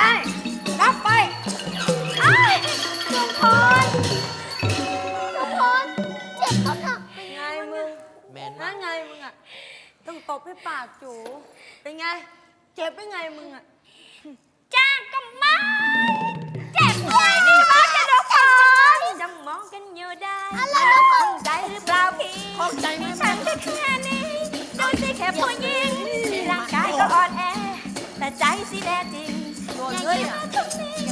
ได้ รับไปไอ้ายจุพรจุมพรเจ็บเขาหักเป็นไงมึงแมนนั่มานไงมึงอะ ต้องตบให้ปากจู เป็นไง เจ็บเป็นไงมึงอะ จ้างก็ไม่เจ็บด้วยนี่มากจะโดนฟัยังมองกันอยู่ได้อะไรนะ เข้าใจหรือเปล่าพี่ขอกใจไหมฉันก็แค่นี้โดนที่แค่ผู้หญิงร่างกายก็อ่อนแอ แต่ใจสิแน่จริง โดนเลยอ่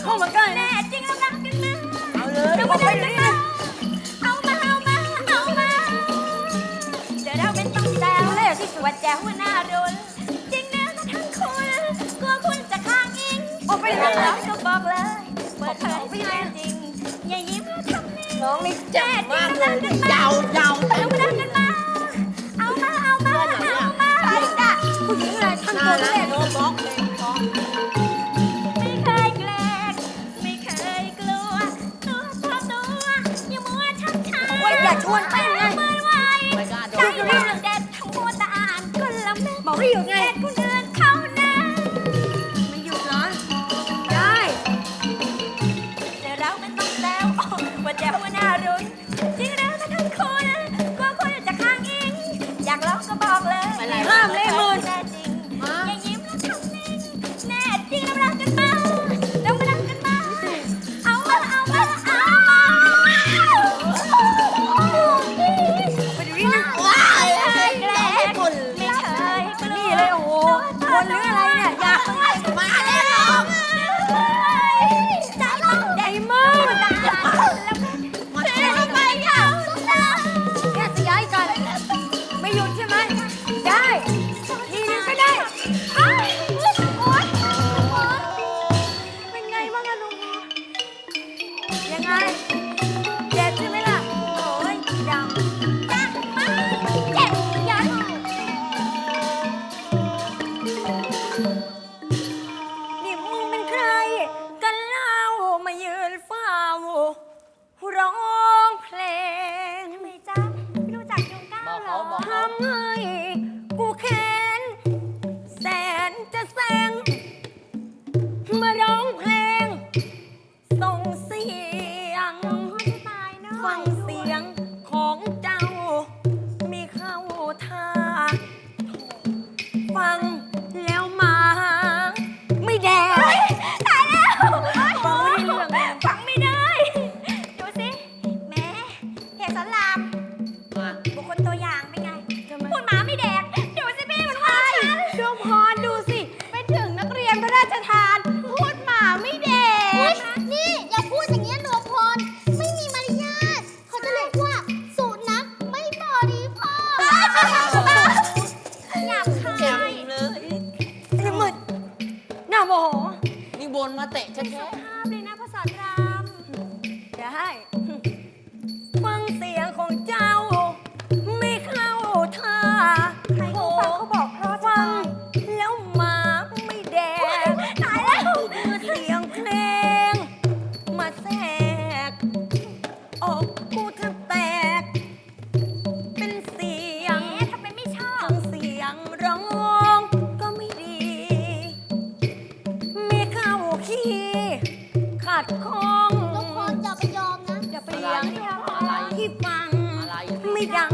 เข้ามาใกล้นแน่จริงเอาน้ำกันมาเอาเลยเอาไปเลยเอามาเอามาเอามาเดี๋เราเป็นต้องแซวเลยที่สวดแจวหน้าโดนจริงนะทั้งคุณกลัวคุณจะข้างอิงออกไปเเหรก็บอกเลยเปิเผยไปเจริงอย่ายิ้มทำนี่น้องนี่เจ็บมากเลยยาวยาวเต็มเลยเอามาเอามาเอามาไปจ้ะผู้หญิงอะไรทำตัวเล่โนบล็อกเลย 我有爱 เตะชัด ที่ฟัง ไม่ดัง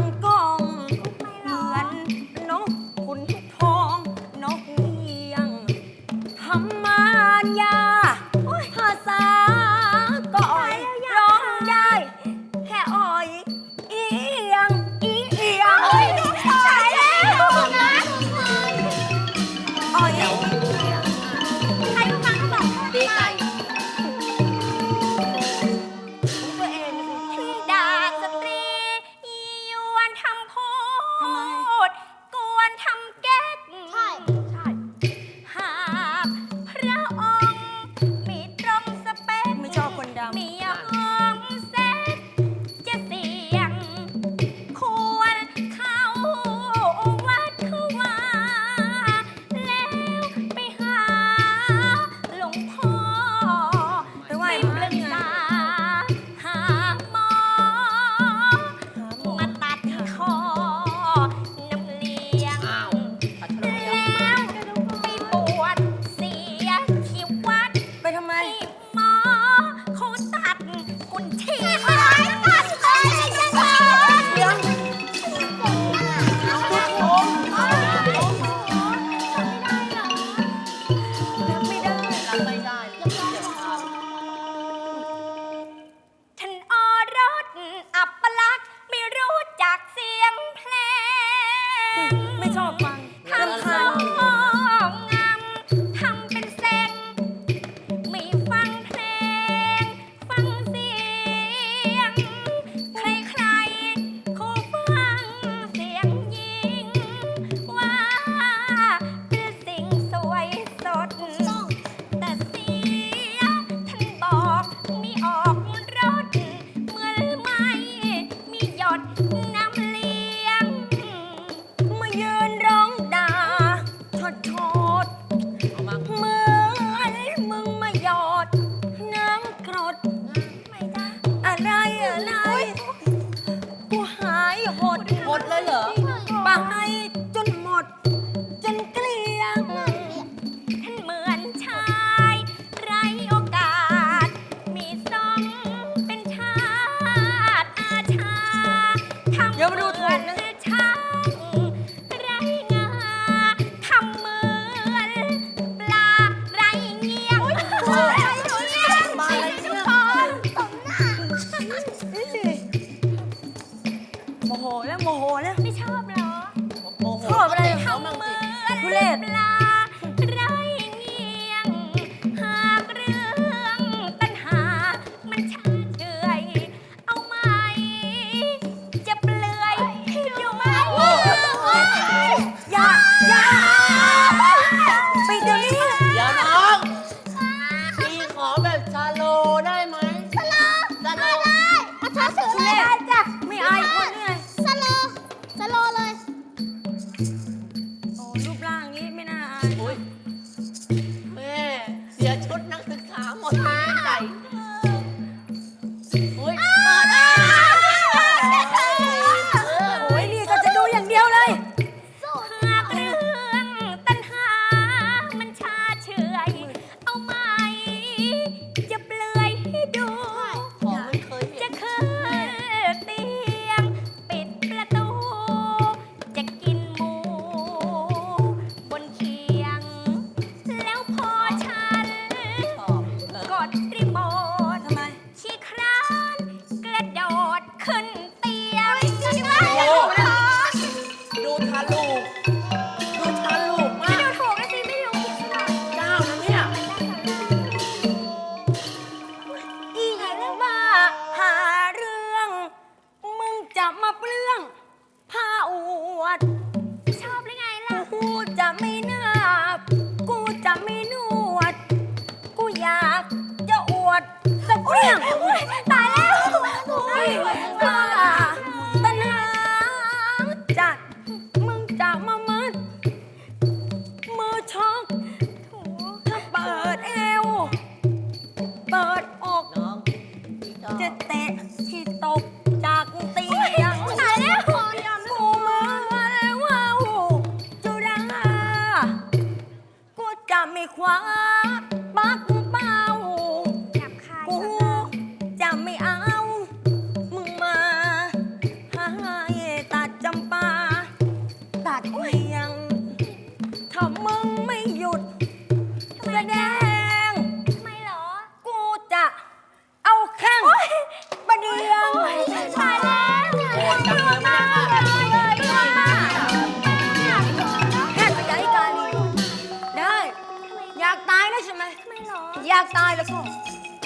ายแล้วใช่ไหมทำไมเหรออยากตายแล้วก็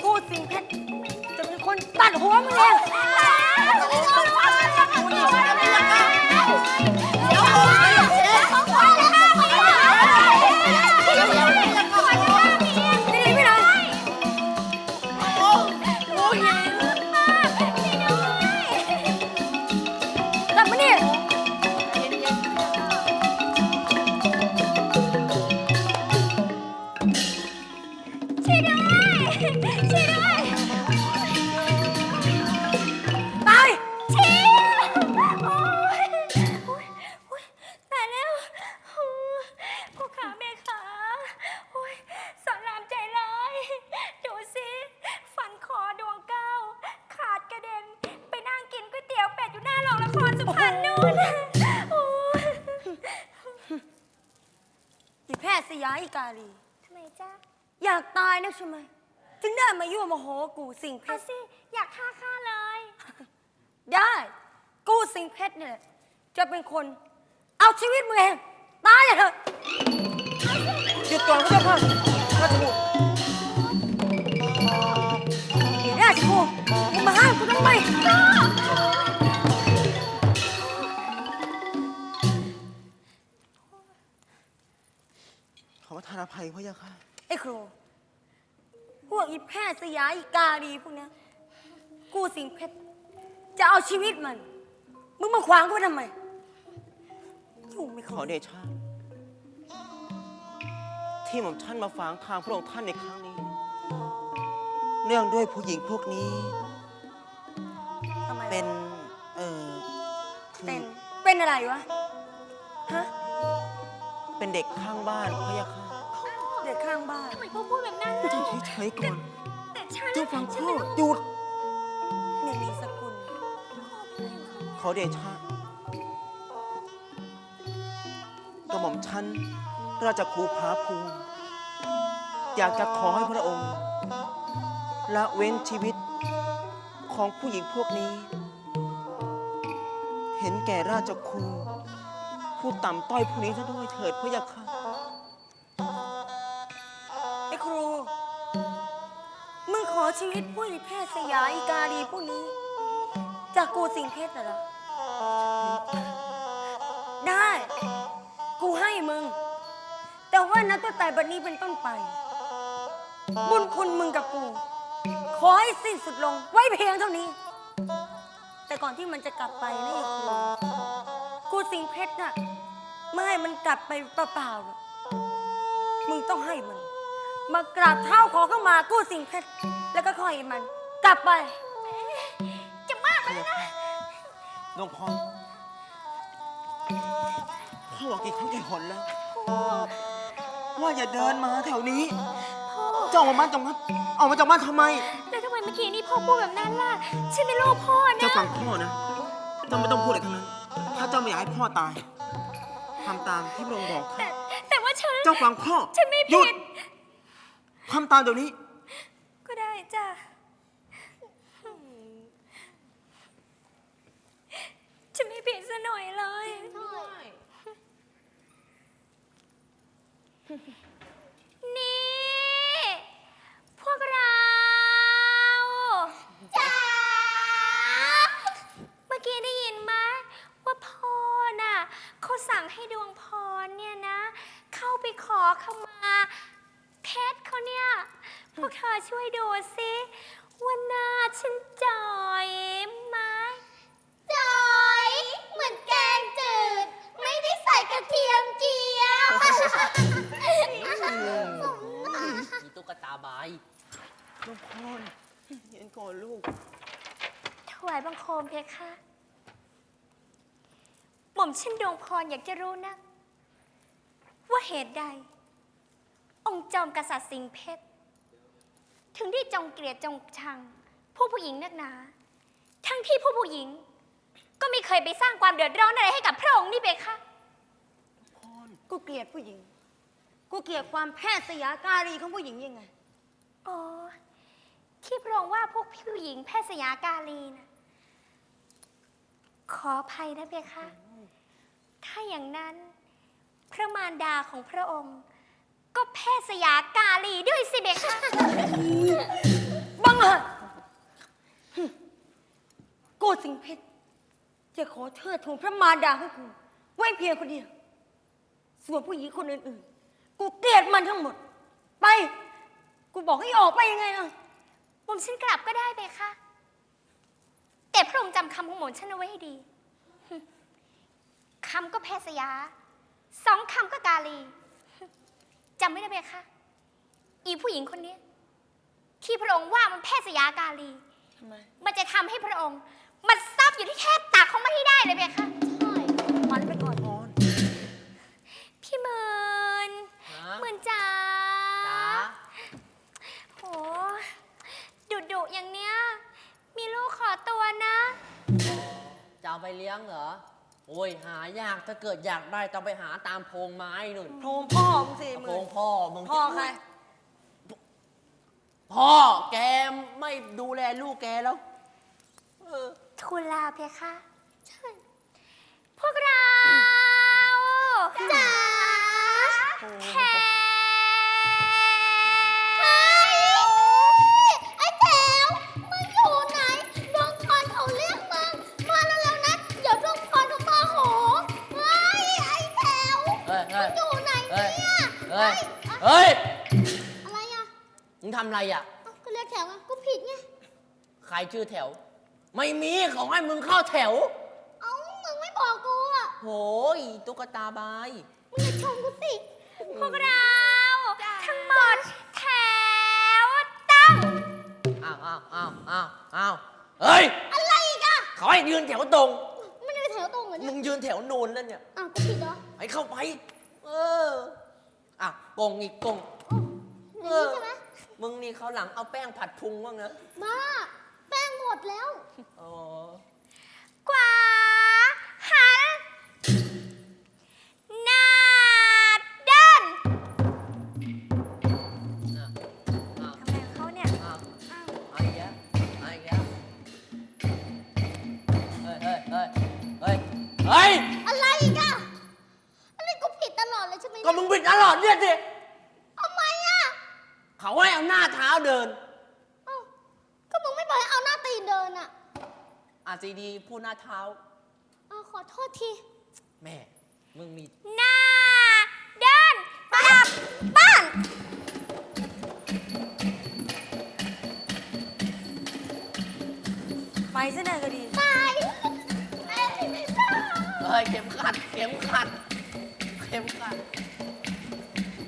กูสิงเพชรจะเป็นคนตัดหัวมึงเอง ครสุพรรณนู่นโอ๊ยอีแพทย์สยายกาลีทำไมจ๊ะอยากตายนะใช่ไหมจึงได้มายั่วโมโหกูสิงเพเอาชรสิ อยากฆ่าฆ่าเลย ได้ กูสิงเพชรเนี่ยจะเป็นคน เอาชีวิตมึงเองตายเถอะหยุดก่อนพระเจ้าค่ะราชบุตรเดี๋ยวได้สิกูมึงมาห้ามกูทำไม อประทานอภัยพระยาค่ะ ไอ้ครู พวกอีแพทย์สยายกาลีพวกเนี้ยกูสิงเพชรจะเอาชีวิตมัน มึงมาขวางกูทำไมอยู่ไม่ขเข้าอเดชะที่หม่อมท่านมาฝางทางพระองค์ท่านในครั้งนี้ เนื่องด้วยผู้หญิงพวกนี้ทำไมวะเป็น เออคือเป็น เป็นอะไรวะ ฮะ เป็นเด็กข้างบ้านพระยาค่ะเด็ก ข้างบ้านทำไมพ่อพูดแบบนั้นเจ้าล่ะเฉยๆก่อน แต่ฉันเจ้าฟังพ่อหยุดไม่มีสกุล ขอเดชะกระหม่อมชั้นราชครูพาภูมิ อยากจะขอให้พระองค์ ละเว้นชีวิตของผู้หญิงพวกนี้ เห็นแก่ราชครู ผู้ต่ำต้อยผู้นี้ซะด้วยเถิดพระยาค่ะ ชีวิตผู้หญิแพทย์สยายกาลีพวกนี้ จากกูสิงเพชรน่ะเหรอได้ กูให้มึง แต่ว่านับตั้งแต่บัดนี้เป็นต้นไป บุญคุณมึงกับกู ขอให้สิ้นสุดลงไว้เพียงเท่านี้ แต่ก่อนที่มันจะกลับไปนะไอ้ครูกูสิงเพชรน่ะ ไม่ให้มันกลับไปเปล่าๆหรอกมึงต้องให้มัน มากราบเท้าขอเข้ามากู้สิ่งเพชรแล้วก็คอยมัน กลับไปจะมากเลยนะน้องพ่อพ่อบอกกี่ครั้งกี่หนแล้ว ว่าอย่าเดินมาแถวนี้พ่อเจ้าออกมาจากบ้านออกมาจากบ้านทำไม แล้วทำไมเมื่อกี้นี่พ่อพูดแบบนั้นล่ะฉันเป็นลูกพ่อนะเจ้าฟังพ่อนะเจ้าไม่ต้องพูดอะไรทั้งนั้น ถ้าเจ้าไม่อยากให้พ่อตายทำตามที่พระองค์บอกแต่แต่ว่าฉันเจ้าฟังพ่อฉันไม่หยุผิด ด ทำตามเดี๋ยวนี้ ก็ได้จ้ะฉันไม่ผิดซะหน่อยเลย นี่ พวกเราจ้าเมื่อกี้ได้ยินไหมว่าพ่อน่ะเขาสั่งให้ดวงพรเนี่ยนะ เข้าไปขอขมาเพชรเขาเนี่ย พวกเธอ ช่วยดูสิว่าหน้าฉันจ่อยไหมจอยเหมือนแกงจืด ไม่ได้ใส่กระเทียมเจียวมีตุ๊กตาบายน้องพ่อเย็นก่อนลูก ถวายบังคมเพคะหม่อมฉันดวงพรอยากจะรู้นะ ว่าเหตุใด องค์อมกษัตริย์สิงห์เพชร ถึงได้จงเกลียดจงชัง ผู้ผู้หญิงนักหนา ทั้งที่ผู้ผู้หญิง ก็ไม่เคยไปสร้างความเดือดร้อนอะไรให้กับพระองค์นี่เบคะกูเกลียดผู้หญิง กูเกลียดความแพทย์สยาการีของผู้หญิงยังไง อ๋อ ที่พระองค์ว่าพวกผู้หญิงแพทย์สยากาลีนะขออภัยนะเบคะ ถ้าอย่างนั้น พระมารดาของพระองค์ ก็แพทย์สยากาลีด้วยสิเบคะบังเอิญหึกูสิงเพชรจะขอเทิดทูนพระมารดาของกู ไว้เพียงคนเดียว ส่วนผู้หญิงคนอื่นๆ กูเกลียดมันทั้งหมด ไป กูบอกให้ออกไปยังไงล่ะผมฉันกลับก็ได้เบคะ แต่พระองค์จำคำของหม่อมฉันเอาไว้ให้ดีหึคำก็แพทย์สยา สองคำก็กาลีหึ จำไม่ได้เบคะ อีผู้หญิงคนนี้ ที่พระองค์ว่ามันแพทย์สยากาลี ทำไมมันจะทำให้พระองค์ มันซับอยู่ที่แคบตักของมันให้ได้เลยเบคะใช่มันไปก่อนพี่หมื่นฮะหมื่นจ๋าจ๋าโหดุดุๆอย่างเนี้ย มีลูกขอตัวนะ จะเอาไปเลี้ยงเหรอ โอ้ยหายากถ้าเกิดอยากได้ต้องไปหาตามโพรงไม้นู่นโพรงพ่อมึงสิโพมึรงงพ่อมึงพ่อใคร พ่อแกไม่ดูแลลูกแกแล้ว เออ ทูลลาเพคะ ใช่ พวกเรา อะไรอะเอ้าก็เรียกแถวอะก็ผิดไง ใครชื่อแถว ไม่มีเขาให้มึงเข้าแถว เอ้ามึงไม่บอกกูอะ โหยตุ๊กตาบาย มึงอย่าชมกูสิ พวกเรา ทั้งหมดแถวตั้ง อ้าวอ้าวอ้าวอ้าวอ้าวเฮ้ย อะไรอีกอะ เขาให้ยืนแถวตรงไม่ได้ไปแถวตรงเหรอมึเนี่ยงยืนแถวนูนแล้วเนี่ย อ้าวก็ผิดเหรอให้เข้าไป เออ อะกงอีกกงอ๋ออย่างนี้ใช่ไหม มึงนี่เขาวหลังเอาแป้งผัดพุงบ้างนะบ้า แป้งหมดแล้ว อ๋อ กว่าหันหน้าด้านอะอ้าวทำไมเขาเนี่ยอ้าว เอาอีกแล้วเอาอีกแล้วเฮ้ยเฮ้ยเฮ้ยเฮ้ยเฮ้ยอะไรอีกอะอะไรกูผิดตลอดเลยใช่ไหมก็มึงบิดตลอดเนี่ยสิทำไมอะ เขาให้เอาหน้าเท้าเดินเอ้าก็มึงไม่บอกให้เอาหน้าตีนเดินอะอาซีดีพูดหน้าเท้า เอาขอโทษที แม่ มึงมี หน้าด้านกลับบ้าน ไปซะหน่อยก็ดี ตายแม่ไม่ได้เฮ้ยเข็มขัด เข็มขัด เข็มขัด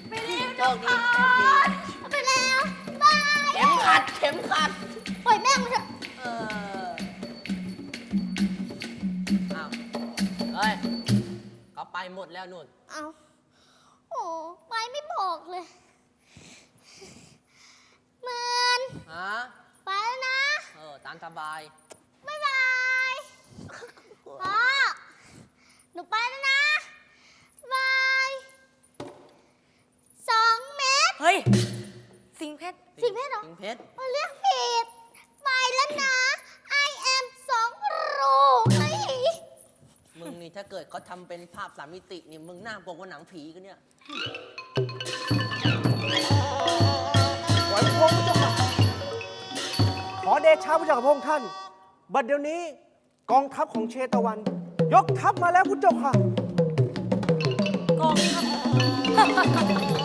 ไปเร็วโชคดีโชคดีไมขัดเข็มขัด ปล่อยแม่งมาเถอะเอออ้าวเฮ้ยเขาไปหมดแล้วนุ่น เอาโอ้ไปไม่บอกเลยเหมือนฮะ ไปแล้วนะ เออ ตามสบาย บ๊ายบายพ่อหนูไปแล้วนะบายสองเมตร เฮ้ยสิงเพ ชรสิงเพชรเหรอสิงเพชรมาเรียกผิดไปแล้วนะ I am สองรูเฮ้ยมึงนี่ถ้าเกิดเขาทำเป็นภาพสามมิตินี่มึงน่ากลัวกว่าหนังผีกันเนี่ยไหวพระองค์พระเจ้าค่ะขอเดชะพระเจ้าค่ะพระองค์ท่าน บัดเดี๋ยวนี้กองทัพของเชตวัน ยกทัพมาแล้วพระเจ้าค่ะ กองทัพ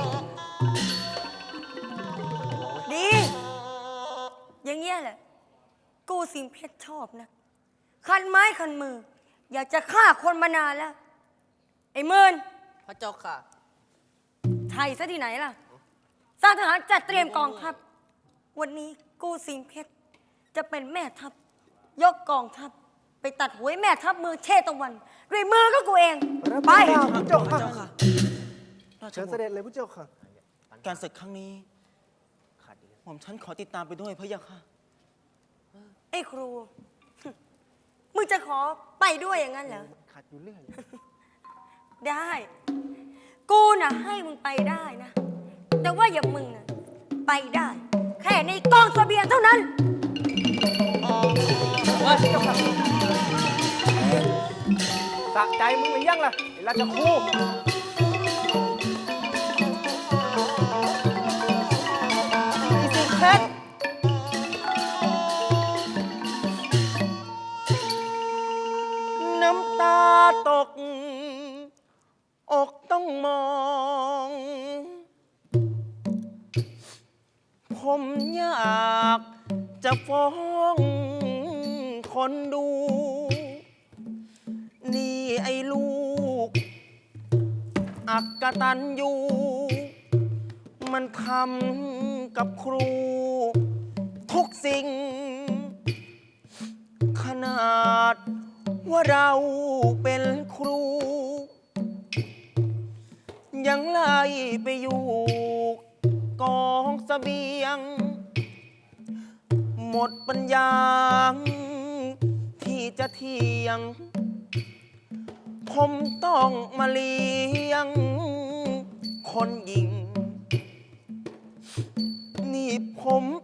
อย่างเงี้ยแหละ กูสิงเพชรชอบนะคันไม้คันมือ อยากจะฆ่าคนมานานแล้ว ไอ้เมินพระเจ้าค่ะ ไทยซะที่ไหนล่ะสร้างทหารจัดเตรียมกองทัพ วันนี้กูสิงเพชรจะเป็นแม่ทัพ ยกกองทัพ ไปตัดหัวไอ้แม่ทัพมือเชตวัน ด้วยมือก็กูเองรับไปพระเจ้าค่ะพระเจ้าค่ะ เชิญเสด็จเลยพระเจ้าค่ะ การศึกครั้งนี้ หม่อมฉันขอติดตามไปด้วยพระยะค่ะ ไอ้ครู มึงจะขอไปด้วยอย่างนั้นเหรอ ขัดอยู่เรื่อย ได้ กูน่ะให้มึงไปได้นะ แต่ว่าอย่ามึงน่ะไปได้ แค่ในกองเสบียงเท่านั้นสะใจมึงหรือยังล่ะไอ้ราชครู เพชรน้ำตาตก อกต้องมอง ผมอยากจะฟ้องคนดู นี่ไอ้ลูก อักกตันอยู่ มันทำ กับครู ทุกสิ่ง ขนาดว่าเราเป็นครู ยังไล่ไปอยู่ กองเสบียง หมดปัญญา ที่จะเทียง ผมต้องมาเลี้ยง คนยิง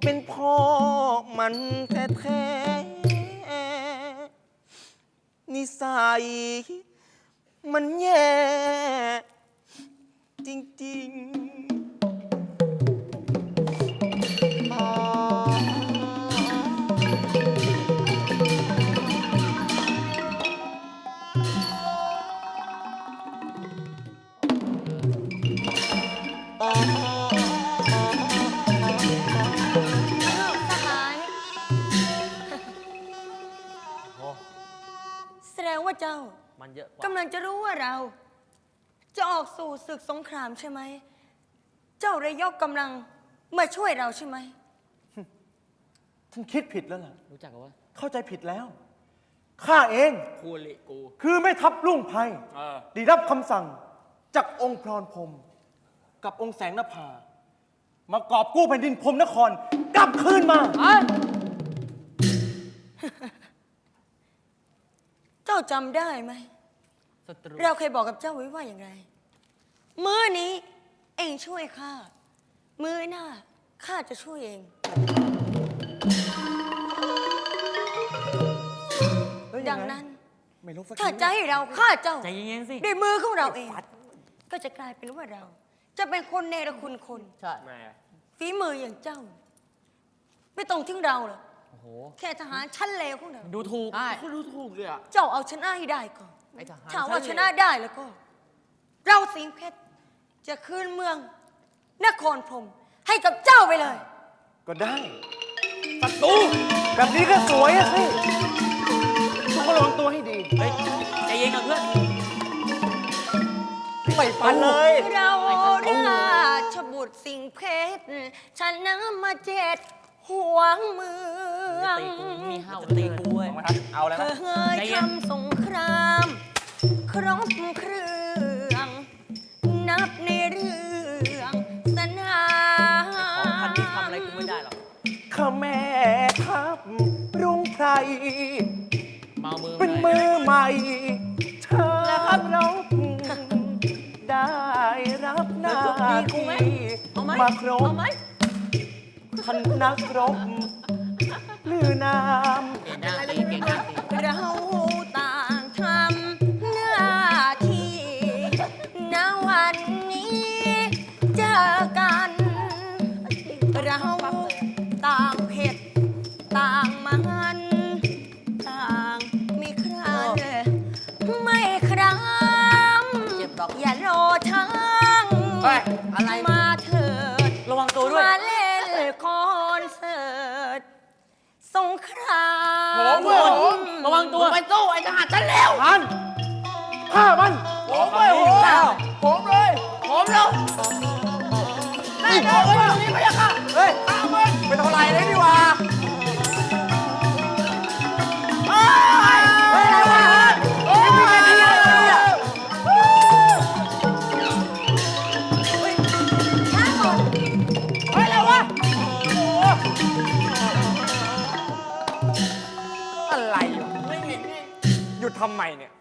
เป็นพ่อมันแท้ๆนิสัยมันแย่จริง ๆ ว่าเจ้ามันเยอะกว่ากำลังจะรู้ว่าเรา จะออกสู่ศึกสงครามใช่ไหม เจ้าเลยยกกำลังมาช่วยเราใช่ไหมท่านคิดผิดแล้วล่ะ รู้จักกันว่าเข้าใจผิดแล้ว ข้าเองคูลิกู คือไม่ทับลุ่งไพรเออ ได้รับคำสั่งจากองค์พรพรหมกับองค์แสงนภา มากอบกู้แผ่นดินพรหมนคร กลับคืนมา เจ้าจำได้ไหม ศัตรูเราเคยบอกกับเจ้าไว้ว่าอย่างไร มื้อนี้เองช่วยข้า มื้อหน้าข้าจะช่วยเองเฮ้ยดังนั้นไม่รู้สักถ้าทีจะให้เราฆ่าเจ้าใจเย็นๆสิด้วยมือของเราเอง ก็จะกลายเป็นว่าเรา จะเป็นคนเนรคุณคน ใช่ฝีมืออย่างเจ้า ไม่ต้องถึงเราหรอก โอ้โหแค่ทหารชั้นเลวของเราดูถูกใช่คุณดูถูกเลยอะเจ้าเอาชนะให้ได้ก่อนไอ้ทหารถ้าว่าชชั้นะเลวได้แล้วก็ เราสิงห์เพชรจะคืนเมือง นครพรหมให้กับเจ้าไปเลย ก็ได้ศัตรูแบบนี้ก็สวยอะสิทุกคนระวังตัวให้ดีเฮ้ยใจเย็นก่อนเพื่อนไม่ฟันเลย เราราชบุตรสิงห์เพชรชนะมาเจ็ด หัวเมืองตีกูมีห้าวตีกูเว้ยเอาแล้วเคนะยใจเย็นทำสงครามครบเครื่อง นับในเรื่องสนามของพันที่ทำอะไรกูไม่ได้หรอกข้าแม่ทัพรุ่งไพรเมามือเป็นหน่มือยอใหม่เธอเราได้รับหน้าที่มาครบ ท่านนักรบลือนาม เก่งนะตีเก่งนะตีเรา หมระวังตัวไปสู้ไอ้ทหารชั้นเลวท่านฆ่ามันโหมเลยโหมแล้วโหมเลยโหมแล้วได้เลยเฮ้ยตรงนี้พะยะค่ะเฮ้ยฆ่ามันเป็นเท่าไหร่เลยดีกว่าำไมเนี่ย